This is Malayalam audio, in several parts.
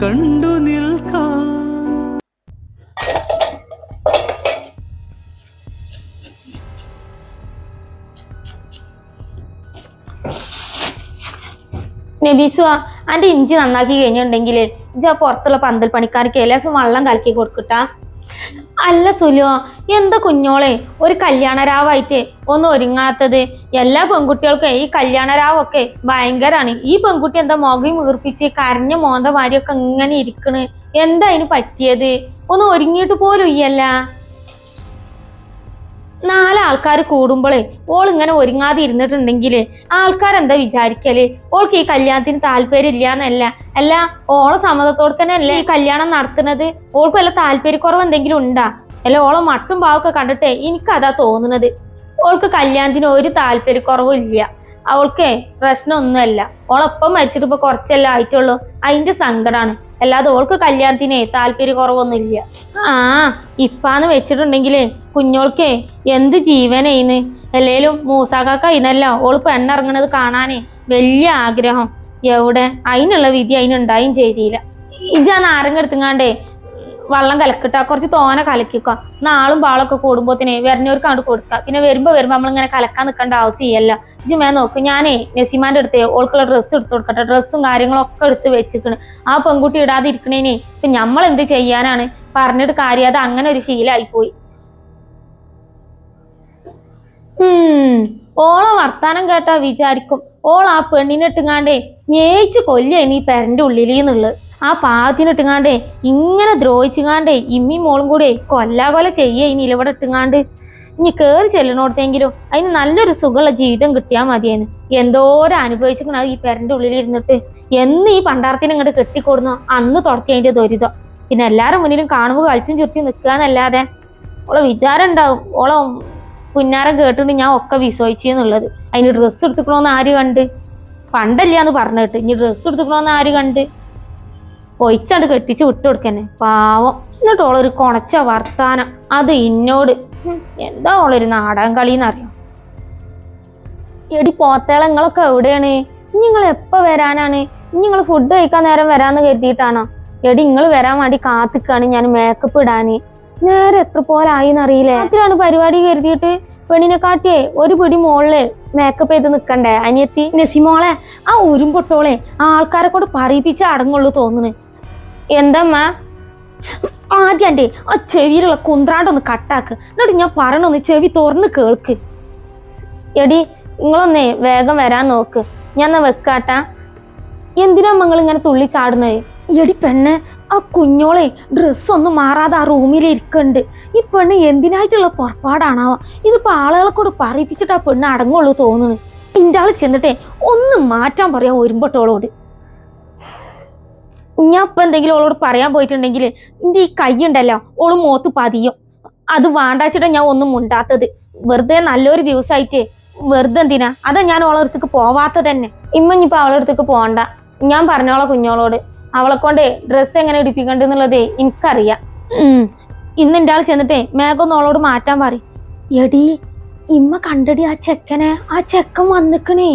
കണ്ടു നിൽക്കാം. നബീസു അന്റെ ഇഞ്ചി നന്നാക്കി കഴിഞ്ഞിട്ടുണ്ടെങ്കിൽ ഇജ്ജ് ആ പുറത്തുള്ള പന്തൽ പണിക്കാർക്ക് എല്ലാ ദിവസം വെള്ളം കലക്കി കൊടുക്കട്ടാ? അല്ല സുലോ എന്താ കുഞ്ഞോളെ? ഒരു കല്യാണരാവായിട്ട് ഒന്നും ഒരുങ്ങാത്തത്. എല്ലാ പെൺകുട്ടികൾക്കും ഈ കല്യാണരാവൊക്കെ ഭയങ്കരാണ്. ഈ പെൺകുട്ടി എന്താ മുഖം വീർപ്പിച്ച് കരഞ്ഞ മോന്ത മാരിയൊക്കെ ഇങ്ങനെ ഇരിക്കണ്. എന്താ അതിന് പറ്റിയത്? ഒന്ന് ഒരുങ്ങിയിട്ട് പോലും ഇയ്യല്ല. നാലാൾക്കാർ കൂടുമ്പോഴേ ഓൾ ഇങ്ങനെ ഒരുങ്ങാതെ ഇരുന്നിട്ടുണ്ടെങ്കിൽ ആൾക്കാരെന്താ വിചാരിക്കൽ? ഓൾക്ക് ഈ കല്യാണത്തിന് താല്പര്യം ഇല്ല എന്നല്ല അല്ല ഓളെ സമ്മതത്തോടെ തന്നെ അല്ലേ ഈ കല്യാണം നടത്തുന്നത്? ഓൾക്ക് വല്ല താല്പര്യക്കുറവ് എന്തെങ്കിലും ഉണ്ടാ? അല്ല ഓളെ മട്ടും പാവൊക്കെ കണ്ടിട്ടേ എനിക്കതാ തോന്നുന്നത്. ഓൾക്ക് കല്യാണത്തിന് ഒരു താല്പര്യക്കുറവും ഇല്ല. അവൾക്ക് പ്രശ്നമൊന്നുമല്ല. ഓളൊപ്പം മരിച്ചിട്ട് ഇപ്പൊ കുറച്ചല്ലേ ആയിട്ടുള്ളൂ. അതിന്റെ സങ്കടാണ്. അല്ലാതെ ഓൾക്ക് കല്യാണത്തിനെ താല്പര്യക്കുറവൊന്നും ഇല്ല ആ ഇപ്പാന്ന് വെച്ചിട്ടുണ്ടെങ്കിലേ കുഞ്ഞോൾക്കേ എന്ത് ജീവനേന്ന് അല്ലേലും മൂസാക്കാക്ക ഇന്നല്ല ഓൾ പെണ്ണിറങ്ങണത് കാണാനേ വലിയ ആഗ്രഹം. എവിടെ? അതിനുള്ള വിധി അതിനുണ്ടായും ചെയ്തില്ല. ഇജാ നാരങ്ങ എടുത്തുങ്ങാണ്ടേ വെള്ളം കലക്കിട്ട കുറച്ച് തോന കലക്കിക്കോ. നാളും പാളൊക്കെ തന്നെ വരുന്നവർക്ക് അങ്ങോട്ട് കൊടുക്കുക പിന്നെ വരുമ്പോ വരുമ്പോ നമ്മളിങ്ങനെ കലക്കാൻ നിൽക്കേണ്ട ആവശ്യമില്ല ഇജ് മേ നോക്ക് ഞാനേ നസീമാന്റെ അടുത്ത് ഓൾക്കുള്ള ഡ്രസ്സ് എടുത്തു കൊടുക്കട്ടെ. ഡ്രസ്സും കാര്യങ്ങളൊക്കെ എടുത്ത് വെച്ചിക്കണ്. ആ പെൺകുട്ടി ഇടാതെ ഇപ്പൊ നമ്മൾ എന്ത് ചെയ്യാനാണ്? പറഞ്ഞിട്ട് കാര്യം അത് അങ്ങനെ ഒരു ശീലമായി പോയി. ഉം ഓളെ വർത്താനം കേട്ടാ വിചാരിക്കും. ഓൾ ആ പെണ്ണിനിട്ടുങ്ങാണ്ടേ സ്നേഹിച്ച് കൊല്ലേ നീ പെരന്റെ ഉള്ളിലെന്നുള്ളത് ആ പാത്തിനിട്ടുങ്ങാണ്ട് ഇങ്ങനെ ദ്രോഹിച്ചുങ്ങാണ്ട് ഇമ്മി മോളും കൂടെ കൊല്ലാകൊല ചെയ്യേ ഇനി ഇലവിടെ ഇട്ടുങ്ങാണ്ട് ഇനി കയറി ചെല്ലണോടത്തെങ്കിലും അതിന് നല്ലൊരു സുഖമുള്ള ജീവിതം കിട്ടിയാൽ മതിയെന്ന്. എന്തോരം അനുഭവിച്ചിരിക്കണ ഈ പെരന്റെ ഉള്ളിൽ ഇരുന്നിട്ട് എന്ന് ഈ പണ്ടാരത്തിനെ ഇങ്ങോട്ട് കെട്ടിക്കൊടുന്നോ അന്ന് തുടക്കി അതിന്റെ ദുരിതം. പിന്നെ എല്ലാവരും മുന്നിലും കാണുമ്പോൾ കളിച്ചും ചിരിച്ചും നിൽക്കുകയെന്നല്ലാതെ ഓളെ വിചാരം ഉണ്ടാവും. ഓളെ പുന്നാരം കേട്ടിട്ട് ഞാൻ ഒക്കെ വിശ്വസിച്ചെന്നുള്ളത്. അതിന് ഡ്രസ്സ് എടുത്തുക്കണോന്ന് ആര് കണ്ട്? പണ്ടല്ലാന്ന് പറഞ്ഞിട്ട്. ഇനി ഡ്രസ്സ് എടുത്തുക്കണോന്ന് ആര് കണ്ട്? പൊയ്ച്ചാണ്ട് കെട്ടിച്ച് വിട്ടു കൊടുക്കന്നെ. പാവം. എന്നിട്ട് ഓളൊരു കൊണച്ച വർത്താനം. അത് ഇന്നോട്. എന്താ ഓളൊരു നാടകം കളിന്നറിയാം? എടി പോത്തേളെ നിങ്ങളൊക്കെ എവിടെയാണ് നിങ്ങൾ എപ്പോ വരാനാണ്? നിങ്ങൾ ഫുഡ് കഴിക്കാൻ നേരം വരാന്ന് കരുതിയിട്ടാണോ? എടി നിങ്ങൾ വരാൻ വേണ്ടി കാത്തിക്കാണ് ഞാൻ മേക്കപ്പ് ഇടാന്. നേരെ എത്ര പോലെ ആയി എന്നറിയില്ലേ പരിപാടി കരുതിയിട്ട്. പെണ്ണിനെ കാട്ടിയേ ഒരു പിടി മോളിൽ മേക്കപ്പ് ചെയ്ത് നിക്കണ്ടേ അനിയത്തി? നസിമോളെ ആ ഉരുമ്പൊട്ടോളെ ആ ആൾക്കാരെ കൊണ്ട് പറയിപ്പിച്ച് അടങ്ങുള്ളൂ തോന്നുന്നു എന്തമ്മ? ആദ്യം ആ ചെവിയിലുള്ള കുന്ത്രാണ്ടൊന്ന് കട്ടാക്ക്. എന്നിട്ട് ഞാൻ പറഞ്ഞൊന്ന് ചെവി തുറന്ന് കേൾക്ക്. എടി നിങ്ങളൊന്നേ വേഗം വരാൻ നോക്ക്. ഞാൻ എന്നാ വെക്കാട്ടാ? എന്തിനാ നിങ്ങൾ ഇങ്ങനെ തുള്ളി ചാടുന്നത്? എടി പെണ്ണ് ആ കുഞ്ഞോളെ ഡ്രസ്സ് ഒന്നും മാറാതെ ആ റൂമിൽ ഇരിക്കുന്നുണ്ട് ഈ പെണ്ണ് എന്തിനായിട്ടുള്ള പുറപ്പാടാണാവോ? ഇതിപ്പോ ആളുകളെ കൂടെ പറയിപ്പിച്ചിട്ട് ആ പെണ്ണ് അടങ്ങുള്ളൂ തോന്നുന്നു. ഇന്റെ ആൾ ചെന്നിട്ടേ ഒന്ന് മാറ്റാൻ പറയാ ഒരുമ്പട്ടോളോട്. ഞാൻ ഇപ്പൊ എന്തെങ്കിലും ഓളോട് പറയാൻ പോയിട്ടുണ്ടെങ്കിൽ എന്റെ ഈ കൈ ഉണ്ടല്ലോ ഓൾ മോത്ത് പതിയും. അത് വേണ്ടാച്ചിട്ടാ ഞാൻ ഒന്നും മുണ്ടാത്തത്. വെറുതെ നല്ലൊരു ദിവസമായിട്ട് വെറുതെ എന്തിനാ? അതാ ഞാൻ ഓളെ അടുത്തേക്ക് പോവാത്ത തന്നെ. ഇമ്മ ഇമ്മഞ്ഞിപ്പോ അവളെ അടുത്തേക്ക് പോകണ്ട ഞാൻ പറഞ്ഞോളെ കുഞ്ഞോളോട് അവളെ കൊണ്ട് ഡ്രസ്സ് എങ്ങനെ ഇടിപ്പിക്കണ്ടെന്നുള്ളതേ എനിക്കറിയാം. ഇന്ന് എന്റെ ആൾ ചെന്നിട്ടേ മേഘം ഓളോട് മാറ്റാൻ പറയും. എടി ഇമ്മ കണ്ടടി ആ ചെക്കനെ ആ ചെക്കൻ വന്നിക്കണേ.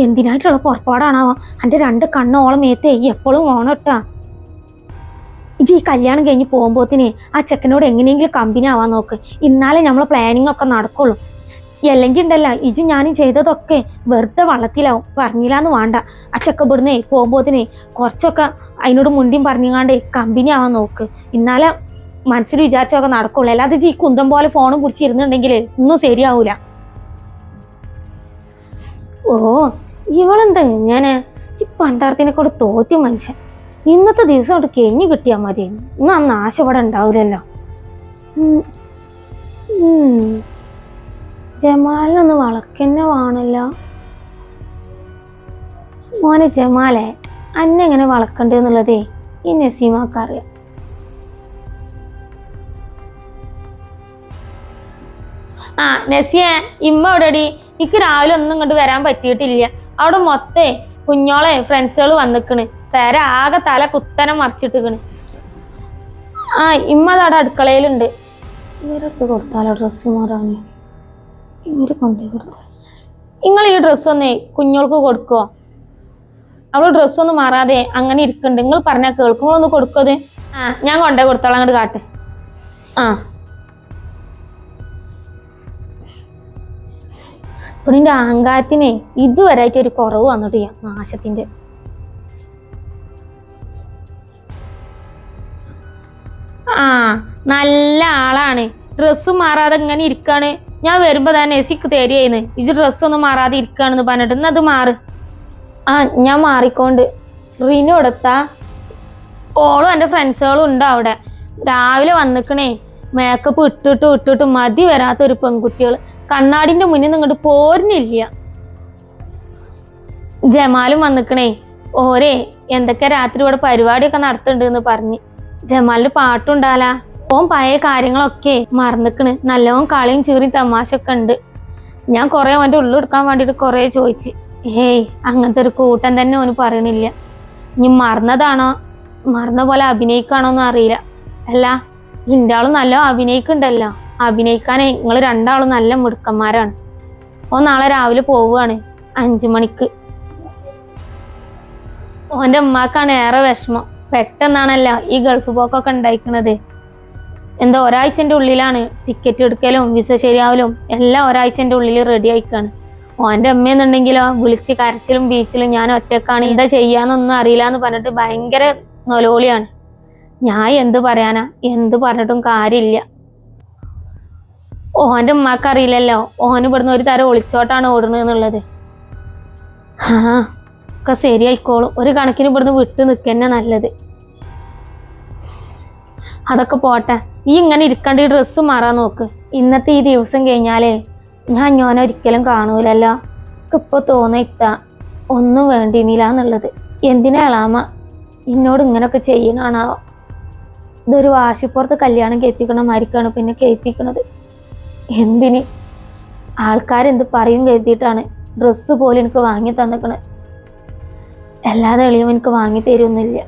എന്തിനായിട്ടുള്ള പുറപ്പാടാണാവോ? എന്റെ രണ്ട് കണ്ണോളം മേത്തേ എപ്പോഴും ഓണട്ടാ. ഇത് ഈ കല്യാണം കഴിഞ്ഞ് പോകുമ്പോത്തിനെ ആ ചെക്കനോട് എങ്ങനെയെങ്കിലും കമ്പനി ആവാൻ നോക്ക്. ഇന്നാലേ നമ്മളെ പ്ലാനിങ് ഒക്കെ നടക്കുള്ളൂ. അല്ലെങ്കിൽ ഉണ്ടല്ല ഇത് ഞാനും ചെയ്തതൊക്കെ വെറുതെ വള്ളത്തിലാവും. പറഞ്ഞില്ലാന്ന് വേണ്ട. ആ ചെക്ക ഇവിടുന്നേ പോകുമ്പോത്തിനെ കുറച്ചൊക്കെ അതിനോട് മുണ്ടിയും പറഞ്ഞാണ്ട് കമ്പനി ആവാൻ നോക്ക്. ഇന്നാലെ മനസ്സിൽ വിചാരിച്ചൊക്കെ നടക്കുള്ളൂ. അല്ലാതെ ജി ഈ കുന്തം പോലെ ഫോണും പിടിച്ചിരുന്നുണ്ടെങ്കിൽ ഒന്നും ശരിയാവൂല. ഓ ഇവളെന്താ ഇങ്ങനെ? ഈ പണ്ടാർത്തിനെ കൂടെ തോറ്റി മനുഷ്യൻ. ഇന്നത്തെ ദിവസം അവിടെ കെഞ്ഞു കിട്ടിയാൽ മതി. ഇന്ന് ആശ ഇവിടെ ഉണ്ടാവില്ലല്ലോ. ജമാലിനൊന്ന് വളക്കന്നെ വേണല്ലോ. മോനെ ജമാലെ അന്നെ എങ്ങനെ വളക്കണ്ടെന്നുള്ളതേ ഈ നസീമാക്കറിയാം. ആ നസിയ ഇമ്മ എവിടെടി? എനിക്ക് രാവിലെ ഒന്നും ഇങ്ങോട്ട് വരാൻ പറ്റിയിട്ടില്ല. അവിടെ മൊത്തേ കുഞ്ഞോളെ ഫ്രണ്ട്സുകൾ വന്നിക്കണ്. പേര ആകെ തല കുത്തനെ മറിച്ചിട്ടിക്കണ്. ആ ഇമ്മ അതവിടെ അടുക്കളയിലുണ്ട്. ഇവരൊക്കെ കൊടുത്താലോ ഡ്രസ്സ് മാറാന്? ഇവർ കൊണ്ടുപോയി കൊടുത്താൽ നിങ്ങൾ ഈ ഡ്രസ്സ് ഒന്നേ കുഞ്ഞോൾക്ക് കൊടുക്കുവോ അവൾ ഡ്രസ്സൊന്നും മാറാതെ അങ്ങനെ ഇരിക്കുന്നുണ്ട് നിങ്ങൾ പറഞ്ഞാൽ കേൾക്കുമ്പോഴൊന്ന് കൊടുക്കത് ആ ഞാൻ കൊണ്ടേ കൊടുത്തോളാം അങ്ങോട്ട് കാട്ട്. ആ. ഇപ്പണിന്റെ അഹങ്കാരത്തിനെ ഇതുവരെയായിട്ട് ഒരു കുറവ് വന്നിട്ടില്ല നാശത്തിന്റെ ആ നല്ല ആളാണ്. ഡ്രസ്സ് മാറാതെ ഇങ്ങനെ ഇരിക്കാണ്. ഞാൻ വരുമ്പോ തന്നെ എസിക്ക് തരികയെന്ന് ഇത് ഡ്രസ്സൊന്നും മാറാതെ ഇരിക്കാണെന്ന് പറഞ്ഞിട്ട് അത് മാറ്. ആ ഞാൻ മാറിക്കൊണ്ട്. റിനു കൊടുത്താ ഓളും എന്റെ ഫ്രണ്ട്സുകളും ഉണ്ട് അവിടെ? രാവിലെ വന്നിക്കണേ. മേക്കപ്പ് ഇട്ടിട്ടും ഇട്ടിട്ടും മതി വരാത്ത ഒരു പെൺകുട്ടികൾ കണ്ണാടിന്റെ മുന്നിൽ നിന്ന് ഇങ്ങോട്ട് പോരുന്നില്ല. ജമാലും വന്നിക്കണേ. ഓരേ എന്തൊക്കെ രാത്രി ഇവിടെ പരിപാടിയൊക്കെ നടത്തുന്നുണ്ട് എന്ന് പറഞ്ഞ്. ജമാലിന് പാട്ടുണ്ടാലാ. ഓൻ പഴയ കാര്യങ്ങളൊക്കെ മറന്നിക്കണ്. നല്ലോണം കളിയും ചീറിയും തമാശയൊക്കെ ഉണ്ട്. ഞാൻ കുറെ അവന്റെ ഉള്ളിൽ എടുക്കാൻ വേണ്ടിയിട്ട് കുറെ ചോദിച്ച്. ഹേയ് അങ്ങനത്തെ ഒരു കൂട്ടം തന്നെ ഓന് പറയണില്ല. ഇനി മറന്നതാണോ? മറന്ന പോലെ അഭിനയിക്കാണോ എന്ന് അറിയില്ല അല്ല ഇന്റെ ആളും നല്ല അഭിനയിക്കുന്നുണ്ടല്ലോ. അഭിനയിക്കാൻ നിങ്ങൾ രണ്ടാളും നല്ല മിടുക്കന്മാരാണ്. ഓ നാളെ രാവിലെ പോവുകയാണ് അഞ്ചു മണിക്ക്. ഓന്റെ ഉമ്മാക്കാണ് ഏറെ വിഷമം. പെട്ടെന്നാണല്ലോ ഈ ഗൾഫ് പോക്കൊക്കെ ഉണ്ടായിക്കണത്. എന്താ ഒരാഴ്ചന്റെ ഉള്ളിലാണ് ടിക്കറ്റ് എടുക്കലും വിസ ശരിയാവലും എല്ലാം ഒരാഴ്ചന്റെ ഉള്ളിൽ റെഡി ആയിക്കാണ്. ഓന്റെ അമ്മയെന്നുണ്ടെങ്കിലോ വിളിച്ച് കരച്ചിലും ബീച്ചിലും ഞാൻ ഒറ്റക്കാണ്. എന്താ ചെയ്യാന്നൊന്നും അറിയില്ല എന്ന് പറഞ്ഞിട്ട് ഭയങ്കര നൊലോളിയാണ്. ഞാൻ എന്ത് പറയാനാ? എന്ത് പറഞ്ഞിട്ടും കാര്യമില്ല. ഓന്റെ ഉമ്മാക്ക് അറിയില്ലല്ലോ ഓൻ ഇവിടുന്ന് ഒരു തരം ഒളിച്ചോട്ടാണ് ഓടുന്നത് എന്നുള്ളത്. ആ ഒക്കെ ശരിയായിക്കോളും. ഒരു കണക്കിന് ഇവിടുന്ന് വിട്ട് നിൽക്കന്നെ നല്ലത്. അതൊക്കെ പോട്ടെ. ഈ ഇങ്ങനെ ഇരിക്കേണ്ട ഈ ഡ്രസ്സ് മാറാൻ നോക്ക്. ഇന്നത്തെ ഈ ദിവസം കഴിഞ്ഞാലേ ഞാൻ ഞാൻ ഒരിക്കലും കാണൂലല്ലോ. ഇപ്പൊ തോന്നിത്ത ഒന്നും വേണ്ടിയിരുന്നില്ല എന്നുള്ളത് എന്തിനാ എളാമ എന്നോട് ഇങ്ങനൊക്കെ ചെയ്യണാണാവോ ഇതൊരു വാശിപ്പുറത്ത് കല്യാണം കേൾപ്പിക്കണ മാതിരിക്കാണ് പിന്നെ കേൾപ്പിക്കണത്. എന്തിന്? ആൾക്കാരെന്ത് പറയും കരുതിയിട്ടാണ് ഡ്രസ്സ് പോലും എനിക്ക് വാങ്ങി തന്നിക്കണത്. അല്ലാതെ എളിയും എനിക്ക് വാങ്ങി തരുന്നില്ല.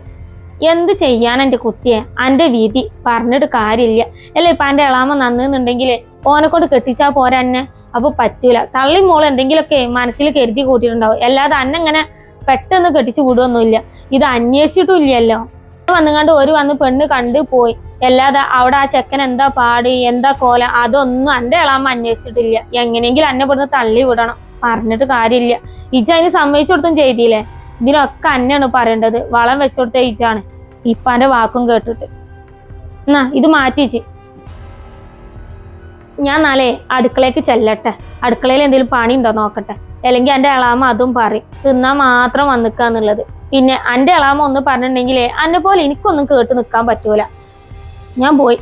എന്ത് ചെയ്യാൻ എന്റെ കുട്ടിയെ? എന്റെ വിധി പറഞ്ഞിട്ട് കാര്യമില്ല. അല്ലേ ഇപ്പം എന്റെ ഇളാമ നന്നുന്നുണ്ടെങ്കിൽ ഓനെ കൊണ്ട് കെട്ടിച്ചാൽ പോരാ എന്നെ അപ്പോൾ പറ്റൂല. തള്ളി മോൾ എന്തെങ്കിലുമൊക്കെ മനസ്സിൽ കരുതി കൂട്ടിയിട്ടുണ്ടാവും. അല്ലാതെ അന്നെ ഇങ്ങനെ പെട്ടെന്ന് കെട്ടിച്ച് വിടുകയൊന്നുമില്ല ഇത് അന്വേഷിച്ചിട്ടും ഇല്ലല്ലോ. വന്നുകൊണ്ട് ഒരു വന്ന് പെണ്ണ് കണ്ടു പോയി. അല്ലാതെ അവിടെ ആ ചെക്കൻ എന്താ പാടി എന്താ കോല അതൊന്നും എന്റെ ഇളാമ്മ അന്വേഷിച്ചിട്ടില്ല. എങ്ങനെയെങ്കിലും എന്നെ ഇവിടുന്ന് തള്ളി വിടണം. പറഞ്ഞിട്ട് കാര്യമില്ല. ഇജ അതിന് സമ്മതിച്ചു കൊടുത്തും ചെയ്തില്ലേ? ഇതിനൊക്കെ അന്നെയാണ് പറയേണ്ടത്. വളം വെച്ചു കൊടുത്ത ഇജാണ് ഇപ്പാന്റെ വാക്കും കേട്ടിട്ട്. എന്നാ ഇത് മാറ്റിച്ച് ഞാൻ നാളെ അടുക്കളയ്ക്ക് ചെല്ലട്ടെ. അടുക്കളയിൽ എന്തെങ്കിലും പണി ഉണ്ടോ നോക്കട്ടെ. അല്ലെങ്കിൽ എന്റെ ഇളാമ അതും പറയും. തിന്നാൻ മാത്രം വന്നിക്കാന്നുള്ളത് പിന്നെ എന്റെ ഇളാമ ഒന്ന് പറഞ്ഞിട്ടുണ്ടെങ്കിലേ എന്നെ പോലെ എനിക്കൊന്നും കേട്ട് നിൽക്കാൻ പറ്റൂല. ഞാൻ പോയി.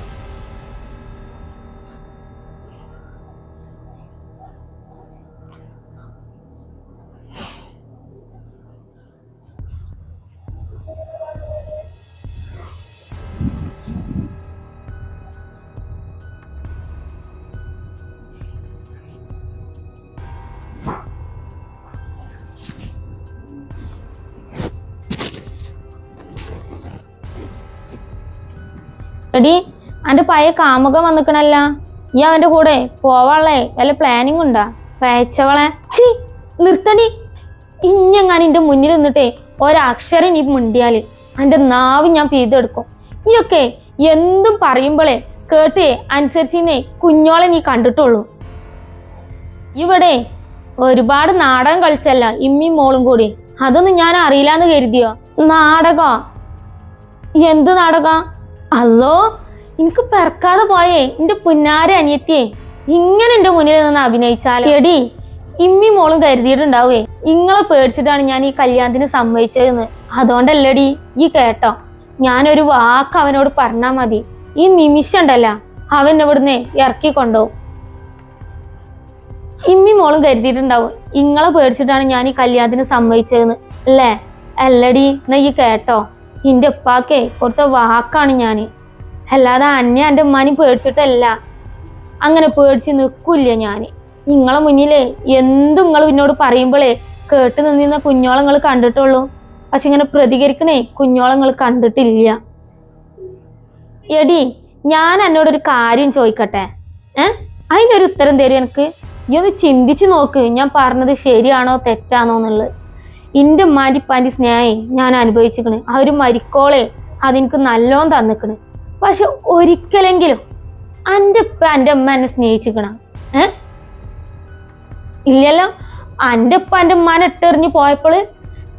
എടി അന്റെ പഴയ കാമുകം വന്നിക്കണല്ല. ഈ അവന്റെ കൂടെ പോവാളേ വല്ല പ്ലാനിങ് ഉണ്ടാ? പയച്ചവളെ. ചി നിർത്തടി. ഇഞ്ഞെങ്ങാനും എന്റെ മുന്നിൽ നിന്നിട്ടേ ഒരക്ഷരം നീ മുണ്ടിയാൽ അന്റെ നാവ് ഞാൻ പീതെടുക്കും. ഈയൊക്കെ എന്തും പറയുമ്പോളേ കേട്ടേ അനുസരിച്ചിന്നേ കുഞ്ഞോളെ നീ കണ്ടിട്ടുള്ളൂ. ഇവിടെ ഒരുപാട് നാടകം കളിച്ചല്ല ഇമ്മി മോളും കൂടി. അതൊന്നും ഞാൻ അറിയില്ല എന്ന് കരുതിയോ? നാടകോ? എന്ത് നാടകം? അല്ലോ എനിക്ക് പിറക്കാതെ പോയേ എന്റെ പുന്നാര അനിയത്തിയെ. ഇങ്ങനെ എന്റെ മുന്നിൽ നിന്ന് അഭിനയിച്ചാൽ എടി ഇമ്മി മോളും കരുതിയിട്ടുണ്ടാവേ. ഇങ്ങളെ പേടിച്ചിട്ടാണ് ഞാൻ ഈ കല്യാണത്തിന് സമ്മതിച്ചതെന്ന്. അതുകൊണ്ടല്ലടി ഈ കേട്ടോ. ഞാനൊരു വാക്ക് അവനോട് പറഞ്ഞാ മതി. ഈ നിമിഷം ഉണ്ടല്ല അവൻ ഇവിടുന്ന് ഇറക്കി കൊണ്ടുപോകും ഇമ്മി മോളും കരുതിയിട്ടുണ്ടാവും ഇങ്ങളെ പേടിച്ചിട്ടാണ് ഞാൻ ഈ കല്യാണത്തിന് സമ്മതിച്ചതെന്ന്. അല്ലേ? അല്ലടി എന്നാ ഈ കേട്ടോ. ഇന്റെ ഉപ്പാക്കേ കൊടുത്ത വാക്കാണ് ഞാൻ അല്ലാതെ അന്നെ എന്റെ ഉമ്മാനി പേടിച്ചിട്ടല്ല. അങ്ങനെ പേടിച്ച് നിൽക്കില്ല ഞാൻ നിങ്ങളെ മുന്നിലേ എന്തും നിങ്ങൾ എന്നോട് പറയുമ്പോഴേ കേട്ട് നിന്നിരുന്ന കുഞ്ഞോളെ നിങ്ങൾ കണ്ടിട്ടുള്ളൂ. പക്ഷെ ഇങ്ങനെ പ്രതികരിക്കണേ കുഞ്ഞോളെ നിങ്ങൾ കണ്ടിട്ടില്ല. എടി ഞാൻ എന്നോടൊരു കാര്യം ചോദിക്കട്ടെ? ഏ? അതിനൊരു ഉത്തരം തരും എനിക്ക്. ഈ ഒന്ന് ചിന്തിച്ച് നോക്ക്. ഞാൻ പറഞ്ഞത് ശരിയാണോ തെറ്റാണോ എന്നുള്ളത്. ഇന്റെ ഉമ്മാന്റെ ഇപ്പാന്റെ സ്നേഹം ഞാൻ അനുഭവിച്ചിക്കണ് ആ ഒരു മരിക്കോളെ അതെനിക്ക് നല്ലോണം തന്നിക്കണ്. പക്ഷെ ഒരിക്കലെങ്കിലും എന്റെ ഉപ്പ എന്റെ ഉമ്മ എന്നെ സ്നേഹിച്ചിക്കണ ഏ? ഇല്ലല്ലോ. എന്റെ ഉപ്പ എന്റെ ഉമ്മാനെ ഇട്ടെറിഞ്ഞ് പോയപ്പോൾ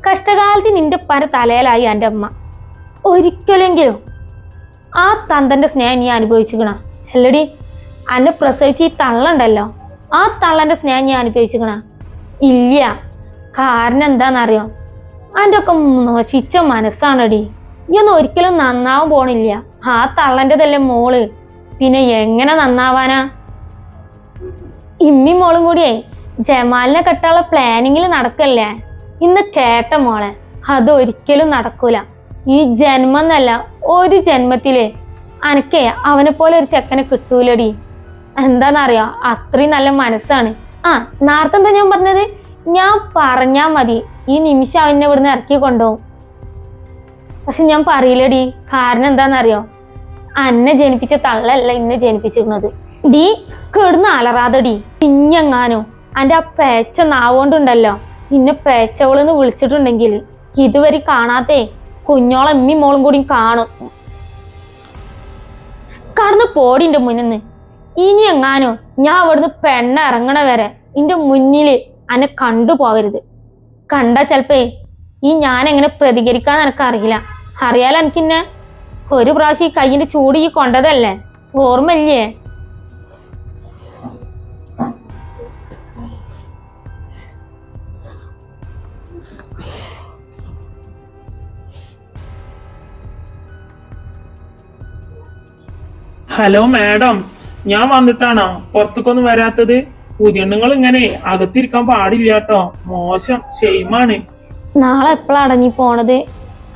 കഷ്ടകാലത്ത് നിന്റെ ഉപ്പാന്റെ തലയിലായി എന്റെ അമ്മ ഒരിക്കലെങ്കിലും ആ തന്തന്റെ സ്നേഹം നീ അനുഭവിച്ചിക്കണ അല്ലടി എന്നെ പ്രസവിച്ച് ഈ തള്ളുണ്ടല്ലോ. ആ തള്ളന്റെ സ്നേഹം ഞാൻ അനുഭവിച്ചിക്കണ ഇല്ല. കാരണം എന്താണെന്നറിയോ? അതിന്റെ ഒക്കെ നശിച്ച മനസ്സാണടി. ഇയൊന്നും ഒരിക്കലും നന്നാവാൻ പോണില്ല. ആ തള്ളന്റെതല്ലേ മോൾ. പിന്നെ എങ്ങനെ നന്നാവാനാ? ഇമ്മി മോളും കൂടിയേ ജമാലിനെ കെട്ടാനുള്ള പ്ലാനിങ്ങിൽ നടക്കല്ലേ? ഇന്ന് കേട്ട മോളെ അതൊരിക്കലും നടക്കൂല. ഈ ജന്മം എന്നല്ല ഒരു ജന്മത്തിൽ അനക്കേ അവനെ പോലെ ഒരു ചെക്കനെ കിട്ടൂലടി. എന്താണെന്നറിയോ? അത്രയും നല്ല മനസ്സാണ്. ആ നേരത്തെ എന്താ ഞാൻ പറഞ്ഞത്? ഞാൻ പറഞ്ഞാ മതി. ഈ നിമിഷം അവനെ ഇവിടുന്ന് ഇറക്കി കൊണ്ടുപോകും. പക്ഷെ ഞാൻ പറയില്ലടി. കാരണം എന്താണെന്നറിയോ? അന്നെ ജനിപ്പിച്ച തള്ളല്ല ഇന്നെ ജനിപ്പിച്ചിരുന്നത്. ഡി കിടന്ന് അലറാതടി. പിഞ്ഞെങ്ങാനോ എന്റെ ആ പേച്ച നാവുകൊണ്ടുണ്ടല്ലോ. ഇന്നെ പേച്ചവളെന്ന് വിളിച്ചിട്ടുണ്ടെങ്കിൽ ഇതുവരെ കാണാത്തേ കുഞ്ഞോളം എമ്മി മോളും കൂടി കാണും. കടന്ന് പോടിന്റെ മുന്നിന്ന്. ഇനി എങ്ങാനോ ഞാൻ അവിടുന്ന് പെണ്ണ ഇറങ്ങണ വരെ ഇന്റെ മുന്നിൽ അന്നെ കണ്ടു പോവരുത് കണ്ട ചിലപ്പേ ഈ ഞാൻ എങ്ങനെ പ്രതികരിക്കാന്ന് എനിക്ക് അറിയില്ല അറിയാലോ എനിക്കിന്നെ ഒരു പ്രാവശ്യം ഈ കയ്യിന്റെ ചൂട് ഈ കൊണ്ടതല്ലേ? ഓർമ്മയില്ലേ? ഹലോ മാഡം ഞാൻ വന്നിട്ടാണോ? പുറത്തേക്കൊന്നും വരാത്തത്? പുതിയണ്ണുങ്ങൾ ഇങ്ങനെ അകത്തിരിക്കാൻ പാടില്ല കേട്ടോ മോശം ഷെയിമാണ് നാളെ എപ്പോഴാണ് നീ പോണത്?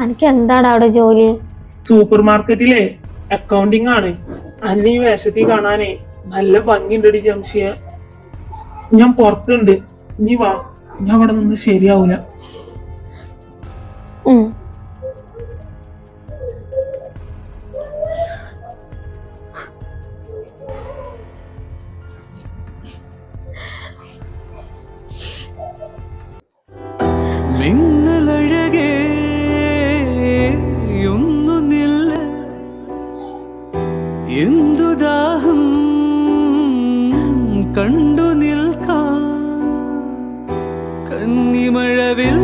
എനിക്ക് എന്താണ് അവിടെ ജോലി? സൂപ്പർ മാർക്കറ്റിലെ അക്കൗണ്ടിങ് ആണ്. അന്നെ ഈ വേഷത്തിൽ കാണാനേ നല്ല ഭംഗിയുണ്ടടി ജംഷിയ. ഞാൻ പുറത്തുണ്ട്. നീ വാ. ഞാൻ അവിടെ നിന്ന് ശരിയാവൂല. கன்னிமழவில்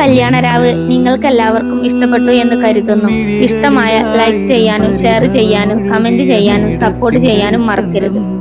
കല്യാണരാവ് നിങ്ങൾക്ക് എല്ലാവർക്കും ഇഷ്ടപ്പെട്ടു എന്ന് കരുതുന്നു. ഇഷ്ടമായ ലൈക്ക് ചെയ്യാനും ഷെയർ ചെയ്യാനും കമന്റ് ചെയ്യാനും സപ്പോർട്ട് ചെയ്യാനും മറക്കരുത്.